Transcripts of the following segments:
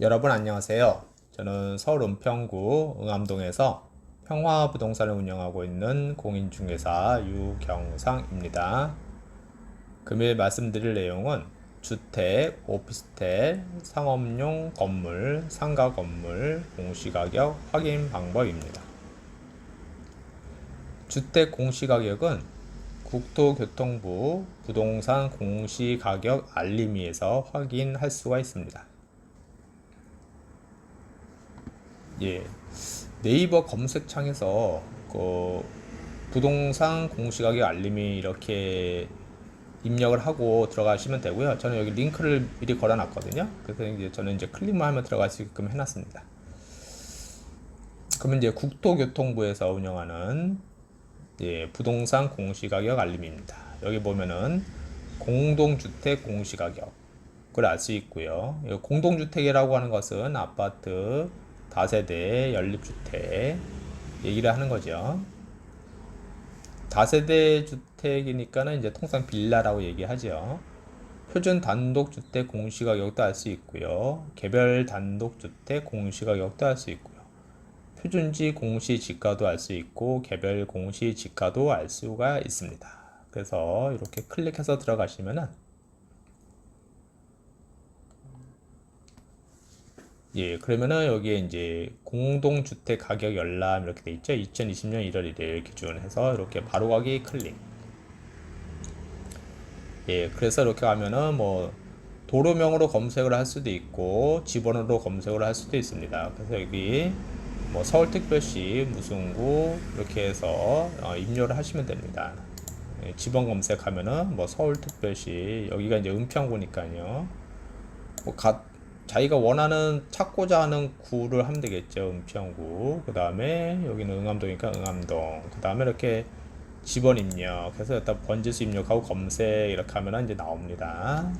여러분 안녕하세요. 저는 서울 은평구 응암동에서 평화부동산을 운영하고 있는 공인중개사 유경상입니다. 금일 말씀드릴 내용은 주택, 오피스텔, 상업용 건물, 상가 건물 공시가격 확인 방법입니다. 주택 공시가격은 국토교통부 부동산 공시가격 알림위에서 확인할 수가 있습니다. 예, 네이버 검색창에서 그 부동산 공시가격 알림이 이렇게 입력을 하고 들어가시면 되고요. 저는 여기 링크를 미리 걸어놨거든요. 그래서 이제 저는 이제 클릭만 하면 들어갈 수 있게끔 해놨습니다. 그러면 이제 국토교통부에서 운영하는 예, 부동산 공시가격 알림입니다. 여기 보면은 공동주택 공시가격을 알 수 있고요. 이 공동주택이라고 하는 것은 아파트, 다세대, 연립주택 얘기를 하는 거죠. 다세대 주택이니까는 이제 통상 빌라라고 얘기하죠. 표준 단독주택 공시가격도 알 수 있고요. 개별 단독주택 공시가격도 알 수 있고요. 표준지 공시지가도 알 수 있고 개별 공시지가도 알 수가 있습니다. 그래서 이렇게 클릭해서 들어가시면은 예, 그러면은 여기에 이제 공동주택 가격 열람 이렇게 돼 있죠. 2020년 1월 1일 기준해서 이렇게 바로 가기 클릭. 예, 그래서 이렇게 가면은 뭐 도로명으로 검색을 할 수도 있고 지번호로 검색을 할 수도 있습니다. 그래서 여기 뭐 서울특별시 무슨구 이렇게 해서 어, 입력을 하시면 됩니다. 예, 지번 검색하면은 뭐 서울특별시 여기가 이제 은평구니까요. 뭐 가, 자기가 원하는 찾고자 하는 구를 하면 되겠죠. 은평구. 그 다음에 여기는 응암동이니까 응암동. 그 다음에 이렇게 지번 입력 해서 여기다 번지수 입력하고 검색 이렇게 하면 이제 나옵니다.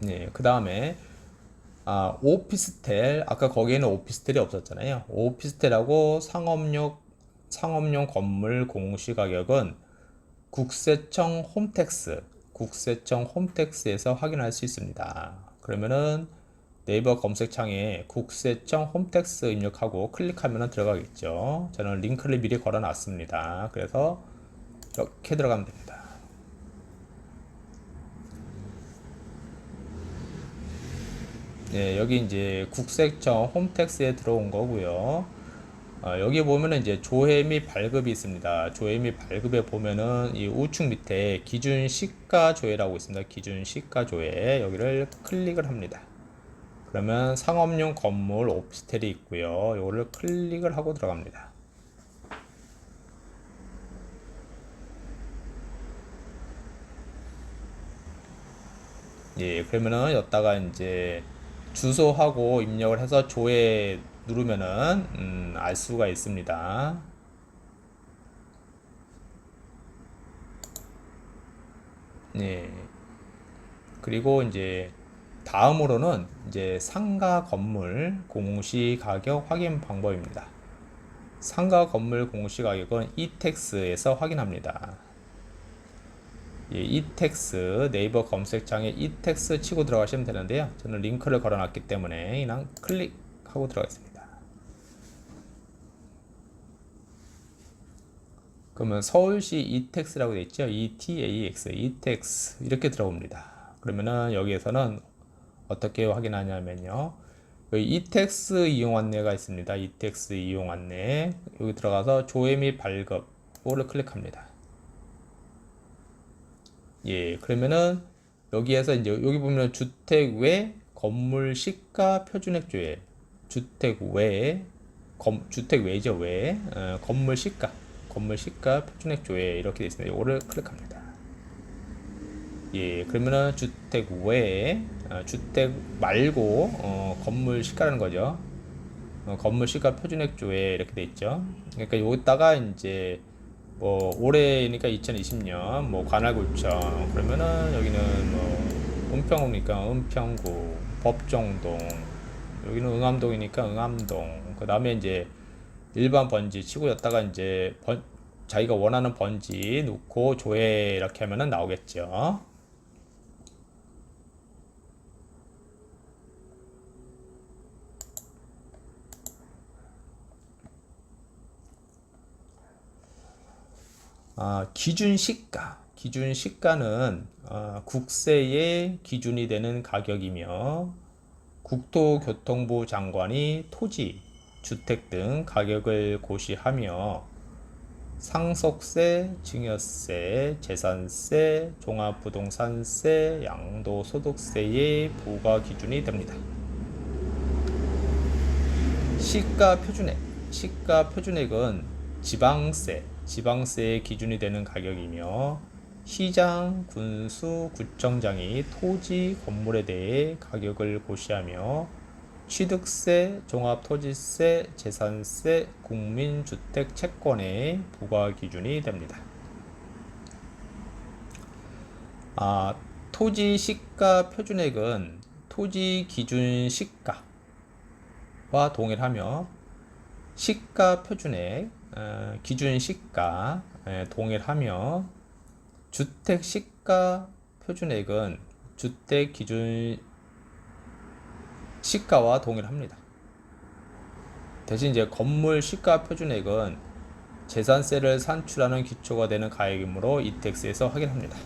네, 그 다음에 아, 오피스텔 아까 거기에는 오피스텔이 없었잖아요. 오피스텔하고 상업용 상업용 건물 공시 가격은 국세청 홈택스, 국세청 홈택스에서 확인할 수 있습니다. 그러면은 네이버 검색창에 국세청 홈택스 입력하고 클릭하면 들어가겠죠. 저는 링크를 미리 걸어 놨습니다. 그래서 이렇게 들어가면 됩니다. 네, 여기 이제 국세청 홈택스에 들어온 거고요. 어, 여기 보면은 이제 조회 및 발급이 있습니다. 조회 및 발급에 보면은 이 우측 밑에 기준 시가 조회라고 있습니다. 기준 시가 조회 여기를 클릭을 합니다. 그러면 상업용 건물 오피스텔이 있고요. 이거를 클릭을 하고 들어갑니다. 예, 그러면은 여기다가 이제 주소하고 입력을 해서 조회 누르면은 음, 알 수가 있습니다. 네. 그리고 이제 다음으로는 이제 상가 건물 공시 가격 확인 방법입니다. 상가 건물 공시 가격은 이텍스에서 확인합니다. 예, 이텍스 네이버 검색창에 이텍스 치고 들어가시면 되는데요. 저는 링크를 걸어놨기 때문에 그냥 클릭하고 들어가겠습니다. 그러면 서울시 이텍스라고 되어 있죠. ETAX, 이텍스 이렇게 들어옵니다. 그러면은 여기에서는 어떻게 확인하냐면요. 여기 이텍스 이용 안내가 있습니다. 이텍스 이용 안내 여기 들어가서 조회 및 발급을 클릭합니다. 예, 그러면은 여기에서 이제 여기 보면 주택 외 건물 시가 표준액 조회, 주택 외 검, 주택 외죠 외 어, 건물 시가, 건물 시가 표준액 조회 이렇게 되어 있습니다. 이거를 클릭합니다. 예, 그러면은 주택 외 어, 주택 말고 어, 건물 시가라는 거죠. 어, 건물 시가 표준액 조회 이렇게 돼 있죠. 그러니까 여기다가 이제 뭐 올해니까 2020년 뭐 관할구청 그러면은 여기는 뭐 은평구니까 은평구 법정동 여기는 응암동이니까 응암동 그 다음에 이제 일반 번지 치고 였다가 이제 번, 자기가 원하는 번지 넣고 조회 이렇게 하면은 나오겠죠. 아, 기준 시가. 기준 시가는 아, 국세의 기준이 되는 가격이며 국토교통부 장관이 토지, 주택 등 가격을 고시하며 상속세, 증여세, 재산세, 종합부동산세, 양도소득세의 부과 기준이 됩니다. 시가 표준액, 시가 표준액은 지방세, 지방세의 기준이 되는 가격이며 시장, 군수, 구청장이 토지, 건물에 대해 가격을 고시하며 취득세, 종합토지세, 재산세, 국민주택 채권의 부과 기준이 됩니다. 아, 토지 시가 표준액은 토지 기준 시가와 동일하며 시가 표준액, 어, 기준 시가 에, 동일하며 주택 시가 표준액은 주택 기준 시가와 동일합니다. 대신 이제 건물 시가 표준액은 재산세를 산출하는 기초가 되는 가액이므로 이택스에서 확인합니다.